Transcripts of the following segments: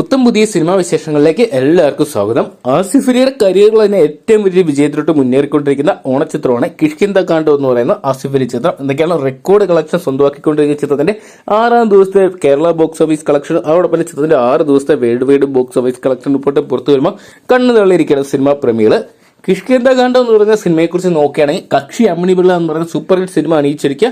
പുത്തം പുതിയ സിനിമാ വിശേഷങ്ങളിലേക്ക് എല്ലാവർക്കും സ്വാഗതം. ആസിഫലിയുടെ കരിയറിൽ തന്നെ ഏറ്റവും വലിയ വിജയത്തിലോട്ട് മുന്നേറിക്കൊണ്ടിരിക്കുന്ന ഓണച്ചിത്രമാണ് കിഷ്കിന്ത കാണ്ടോ എന്ന് പറയുന്ന ആസിഫലി ചിത്രം. എന്തൊക്കെയാണ് റെക്കോർഡ് കളക്ഷൻ സ്വന്തമാക്കിക്കൊണ്ടിരിക്കുന്ന ചിത്രത്തിന്റെ ആറാം ദിവസത്തെ കേരള ബോക്സ് ഓഫീസ് കളക്ഷൻ അതോടൊപ്പം ചിത്രത്തിന്റെ ആറ് ദിവസത്തെ world wide box office collection report പുറത്തു വരുമ്പോൾ കണ്ണു തള്ളിയിരിക്കുന്ന സിനിമാ പ്രേമികൾ കിഷ്കിന്ത കാണ്ടോ എന്ന് പറയുന്ന സിനിമയെക്കുറിച്ച് നോക്കുകയാണെങ്കിൽ കക്ഷി അമ്മിണി പിള്ള എന്ന് പറയുന്ന സൂപ്പർ ഹിറ്റ് സിനിമ അണിയിച്ചൊരുക്കിയ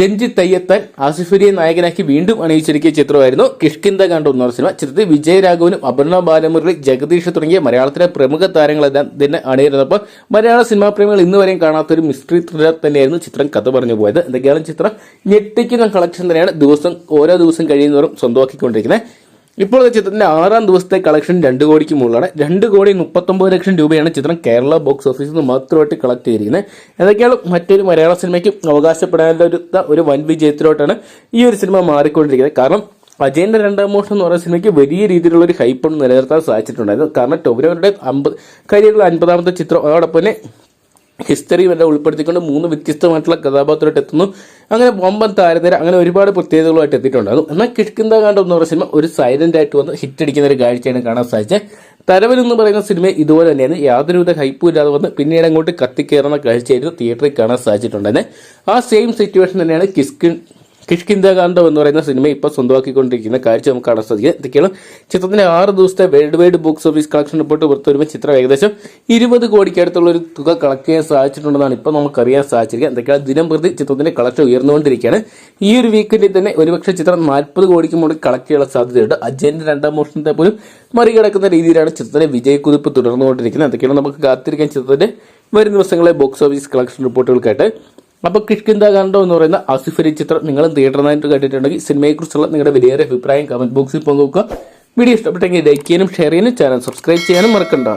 രഞ്ജിത്ത് തയ്യത്താൻ ആസിഫലിയെ നായകനാക്കി വീണ്ടും അണിയിച്ചൊരുക്കിയ ചിത്രമായിരുന്നു കിഷ്കിന്ത കണ്ടു എന്ന സിനിമ. ചിത്രത്തിൽ വിജയരാഘവനും അപർണ ബാലമുരളി ജഗദീഷ് തുടങ്ങിയ മലയാളത്തിലെ പ്രമുഖ താരങ്ങളെല്ലാം തന്നെ അണിയിരുന്നപ്പോൾ മലയാള സിനിമാ പ്രേമികൾ ഇന്ന് വരെയും കാണാത്തൊരു മിസ്റ്ററി ത്രില്ലർ തന്നെയായിരുന്നു ചിത്രം കഥ പറഞ്ഞു പോയത്. എന്തൊക്കെയാണ് ചിത്രം? ഞെട്ടിക്കുന്ന കളക്ഷൻ തന്നെയാണ് ദിവസം ഓരോ ദിവസം കഴിയുന്നവരും സ്വന്തമാക്കിക്കൊണ്ടിരിക്കുന്നത്. ഇപ്പോൾ ചിത്രത്തിന്റെ ആറാം ദിവസത്തെ കളക്ഷൻ രണ്ട് കോടിക്ക് മുകളിലാണ്. രണ്ട് കോടി മുപ്പത്തൊമ്പത് ലക്ഷം രൂപയാണ് ചിത്രം കേരള ബോക്സ് ഓഫീസിൽ നിന്ന് മാത്രമായിട്ട് കളക്ട് ചെയ്തിരിക്കുന്നത്. ഏതൊക്കെയാണ് മറ്റൊരു മലയാള സിനിമയ്ക്ക് അവകാശപ്പെടാനുള്ള ഒരു വൻ വിജയത്തിലോട്ടാണ് ഈ ഒരു സിനിമ മാറിക്കൊണ്ടിരിക്കുന്നത്. കാരണം അജയന്റെ രണ്ടാം മോഷം എന്ന് പറയുന്ന സിനിമയ്ക്ക് വലിയ രീതിയിലുള്ള ഒരു ഹൈപ്പ് നിലനിർത്താൻ സാധിച്ചിട്ടുണ്ടായിരുന്നു കാരണം ടൊവിനോയുടെ അമ്പത് കരിയറിലെ അൻപതാമത്തെ ചിത്രം. അതോടൊപ്പം തന്നെ ഹിസ്റ്ററി വരെ ഉൾപ്പെടുത്തിക്കൊണ്ട് മൂന്ന് വ്യത്യസ്തമായിട്ടുള്ള കഥാപാത്രമായിട്ട് എത്തുന്നു. അങ്ങനെ ബോംബൻ താരനിര അങ്ങനെ ഒരുപാട് പ്രത്യേകതകളുമായിട്ട് എത്തിയിട്ടുണ്ടാകും എന്നാൽ കിഷ്കിന്ത കാണ്ടം എന്ന് സിനിമ ഒരു സൈലന്റ് ആയിട്ട് വന്ന് ഹിറ്റ് അടിക്കുന്ന ഒരു കാഴ്ചയാണ് കാണാൻ സാധിച്ചത്. തരവൻ എന്ന് പറയുന്ന സിനിമ ഇതുപോലെ തന്നെയാണ്. യാതൊരുവിധ ഹൈപ്പും ഇല്ലാതെ വന്ന് പിന്നീട് അങ്ങോട്ട് കത്തിക്കയറുന്ന കാഴ്ചയായിരുന്നു തിയേറ്ററിൽ കാണാൻ സാധിച്ചിട്ടുണ്ടെന്ന് ആ സെയിം സിറ്റുവേഷൻ തന്നെയാണ് കിസ്കിൻ കിഷ്കിന്ദകാന്തം എന്ന് പറയുന്ന സിനിമ ഇപ്പോൾ സ്വന്തമാക്കിക്കൊണ്ടിരിക്കുന്ന കാഴ്ച നമുക്ക് കാണാൻ സാധിക്കും. ഇതൊക്കെയാണ് ചിത്രത്തിന്റെ ആറ് ദിവസത്തെ world wide box office collection report പുറത്തു വരുമ്പോൾ ചിത്രം ഏകദേശം ഇരുപത് കോടിക്ക് അടുത്തുള്ള ഒരു തുക കളക്ട് ചെയ്യാൻ സാധിച്ചിട്ടുണ്ടെന്നാണ് ഇപ്പോൾ നമുക്കറിയാൻ സാധിച്ചിരിക്കുക എന്തൊക്കെയാണ് ദിനം പ്രതി ചിത്രത്തിന്റെ കളക്ഷൻ ഉയർന്നുകൊണ്ടിരിക്കുകയാണ്. ഈ ഒരു വീക്കെൻഡിൽ തന്നെ ഒരുപക്ഷെ ചിത്രം നാൽപ്പത് കോടിക്ക് മുകളിൽ കളക്ട് ചെയ്യാനുള്ള സാധ്യതയുണ്ട്. അജയന്റെ രണ്ടാം മോഷണത്തെ പോലും മറികടക്കുന്ന രീതിയിലാണ് ചിത്രത്തിന്റെ വിജയക്കുതിപ്പ് തുടർന്നുകൊണ്ടിരിക്കുന്നത്. എന്തൊക്കെയാണ് നമുക്ക് കാത്തിരിക്കാൻ ചിത്രത്തിന്റെ വരും ദിവസങ്ങളെ ബോക്സ് ഓഫീസ് കളക്ഷൻ റിപ്പോർട്ടുകൾക്കായിട്ട് അപ്പൊ കിഷ്കിന്ത കണ്ടോ എന്ന് പറയുന്ന അസിഫരി ചിത്രം നിങ്ങൾ തിയേറ്ററിനായിട്ട് കണ്ടിട്ടുണ്ടെങ്കിൽ സിനിമയെക്കുറിച്ചുള്ള നിങ്ങളുടെ വലിയൊരു അഭിപ്രായം കമന്റ് ബോക്സിൽ പങ്കുവെക്കുക. വീഡിയോ ഇഷ്ടപ്പെട്ടെങ്കിൽ ലൈക്ക് ചെയ്യാനും ഷെയർ ചെയ്യാനും ചാനൽ സബ്സ്ക്രൈബ് ചെയ്യാനും മറക്കണ്ട.